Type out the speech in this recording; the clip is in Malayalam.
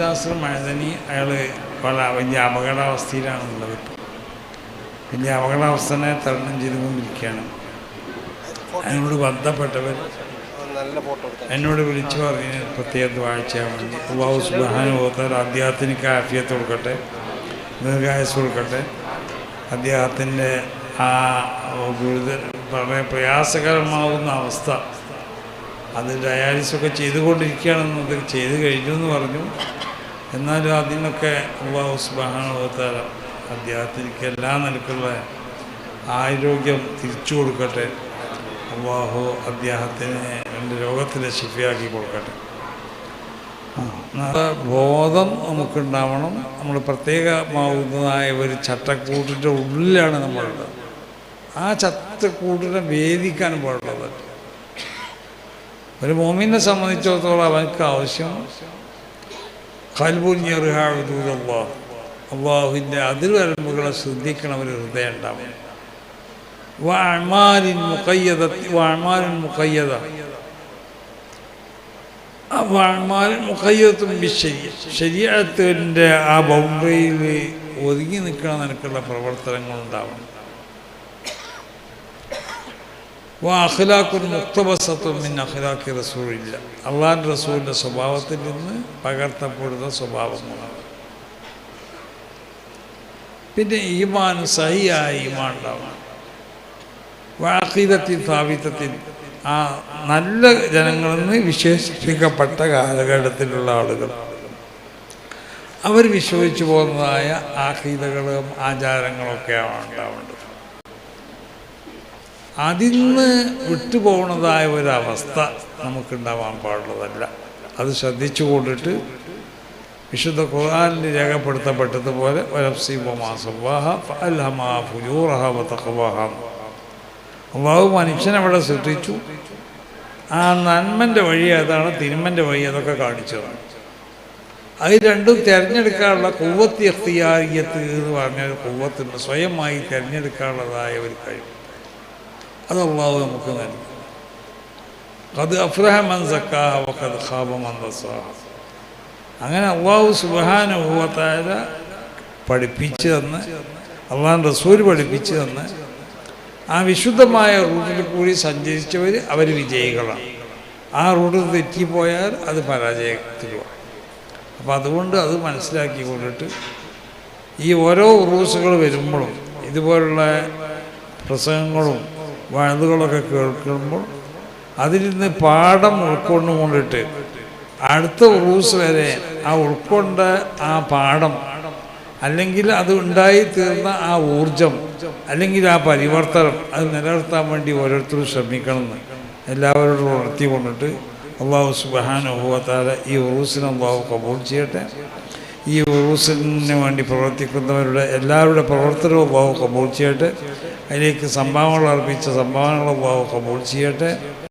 അബ്ദുല്ലാസർ മഴതനി അയാൾ പല വലിയ അപകടാവസ്ഥയിലാണുള്ളത് വലിയ അപകടാവസ്ഥനെ തരണം ചെയ്തുകൊണ്ടിരിക്കുകയാണ് അതിനോട് ബന്ധപ്പെട്ടവർ എന്നോട് വിളിച്ചു പറഞ്ഞ് പ്രത്യേക വാഴ്ചയാൻ വേണ്ടി. അള്ളാഹു സുബാനുഭവത്താൽ അദ്ദേഹത്തിന് ആഫിയത്ത് കൊടുക്കട്ടെ ദീർഘായസ് കൊടുക്കട്ടെ. അദ്ദേഹത്തിന്റെ ആ ഗുരുത വളരെ പ്രയാസകരമാവുന്ന അവസ്ഥ. അത് ഡയാലിസൊക്കെ ചെയ്തുകൊണ്ടിരിക്കുകയാണെന്നത് ചെയ്തു കഴിഞ്ഞു എന്ന് പറഞ്ഞു. എന്നാലും അതിനൊക്കെ അള്ളാഹു സുബാനുഭവത്താൽ അദ്ദേഹത്തിനൊക്കെ എല്ലാ നിലക്കുള്ള ആരോഗ്യം തിരിച്ചു കൊടുക്കട്ടെ. അള്ളാഹു അദ്ദേഹത്തിന് എന്റെ രോഗത്തിലെ ശിഫിയാക്കി കൊടുക്കട്ടെ. ബോധം നമുക്കുണ്ടാവണം. നമ്മൾ പ്രത്യേകമാവുന്നതായ ഒരു ചട്ടക്കൂട്ടിന്റെ ഉള്ളിലാണ് നമ്മളുള്ളത്. ആ ചട്ടക്കൂട്ടിനെ വേദിക്കാൻ പാടുള്ളത് ഒരു മോമിനെ സംബന്ധിച്ചിടത്തോളം അവനക്ക് ആവശ്യം. കൽബുഞ്ഞെറുഹാഴുദൂതല്ലാ അള്ളാഹുവിന്റെ അതിർവരമ്പുകളെ ശ്രദ്ധിക്കണം ഒരു ഹൃദയം ഉണ്ടാവണം. മുക്കയ്യത മുഖയ്യദത്തി മുക്കയ്യത വാഴ്മാരിൻ മുക്കയ്യതും ശരി ശരീരത്തിന്റെ ആ ബൗണ്ടറിയിൽ ഒതുങ്ങി നിൽക്കണം നിനക്കുള്ള പ്രവർത്തനങ്ങൾ അഖ്ലാഖുൻ മുക്തബസത്തും റസൂലില്ല. അള്ളാൻ റസൂലിന്റെ സ്വഭാവത്തിൽ നിന്ന് പകർത്തപ്പെടുന്ന സ്വഭാവങ്ങളാണ്. പിന്നെ ഈമാൻ സഹിയായ ഈമാൻ ഉണ്ടാവണം. വാക്കീതത്തിൽ സ്ഥാപിതത്തിൽ ആ നല്ല ജനങ്ങളെന്ന് വിശേഷിപ്പിക്കപ്പെട്ട കാലഘട്ടത്തിലുള്ള ആളുകൾ. അവർ വിശ്വസിച്ചു പോകുന്നതായ ആഹീതകളും ആചാരങ്ങളൊക്കെയാണ് ഉണ്ടാവേണ്ടത്. അതിൽ നിന്ന് വിട്ടുപോകുന്നതായ ഒരവസ്ഥ നമുക്കുണ്ടാവാൻ പാടുള്ളതല്ല. അത് ശ്രദ്ധിച്ചു കൊണ്ടിട്ട് വിശുദ്ധ ഖുർആാനിൽ രേഖപ്പെടുത്തപ്പെട്ടതുപോലെ അള്ളാഹു മനുഷ്യനവിടെ സൃഷ്ടിച്ചു. ആ നന്മന്റെ വഴി ഏതാണ് തിന്മന്റെ വഴി അതൊക്കെ കാണിച്ചതാണ് അത് രണ്ടും തിരഞ്ഞെടുക്കാനുള്ള കുവ്വത്തി എഖ്തിയാരിയത്ത് എന്ന് പറഞ്ഞ ഒരു കുവ്വത്തുണ്ട് സ്വയമായി തിരഞ്ഞെടുക്കാനുള്ളതായ ഒരു കഴിവ്. അത് അള്ളാഹു നമുക്ക് നൽകി. അങ്ങനെ അള്ളാഹു സുബാനുഭവത്തായ പഠിപ്പിച്ചു തന്ന് അള്ളാഹു റസൂൽ പഠിപ്പിച്ചു തന്ന് ആ വിശുദ്ധമായ റൂട്ടിൽ കൂടി സഞ്ചരിച്ചവർ അവർ വിജയികളാണ്. ആ റൂട്ട് തെറ്റിപ്പോയാൽ അത് പരാജയത്തിലുമാണ് അപ്പോൾ അതുകൊണ്ട് അത് മനസ്സിലാക്കി കൊണ്ടിട്ട് ഈ ഓരോ ഉറൂസുകൾ വരുമ്പോഴും ഇതുപോലുള്ള പ്രസംഗങ്ങളും വഴുതുകളൊക്കെ കേൾക്കുമ്പോൾ അതിൽ നിന്ന് പാഠം ഉൾക്കൊണ്ടുകൊണ്ടിട്ട് അടുത്ത ഉറൂസ് വരെ ആ ഉൾക്കൊണ്ട ആ പാഠം അല്ലെങ്കിൽ അത് ഉണ്ടായി തീർന്ന ആ ഊർജം അല്ലെങ്കിൽ ആ പരിവർത്തനം അത് നിലനിർത്താൻ വേണ്ടി ഓരോരുത്തരും ശ്രമിക്കണമെന്ന് എല്ലാവരോടും ഉണർത്തി കൊണ്ടിട്ട് അള്ളാഹു സുബാനുഭവത്താല ഈ ഉറൂസിനെ അള്ളാഹു കബൂൾ ചെയ്യട്ടെ. ഈ ഉറൂസിന് വേണ്ടി പ്രവർത്തിക്കുന്നവരുടെ എല്ലാവരുടെ പ്രവർത്തനവും അള്ളാഹു കബൂൾ ചെയ്യട്ടെ. അതിലേക്ക് സംഭാവനകൾ അർപ്പിച്ച സംഭാവനകൾ അള്ളാഹു കബൂൾ ചെയ്യട്ടെ.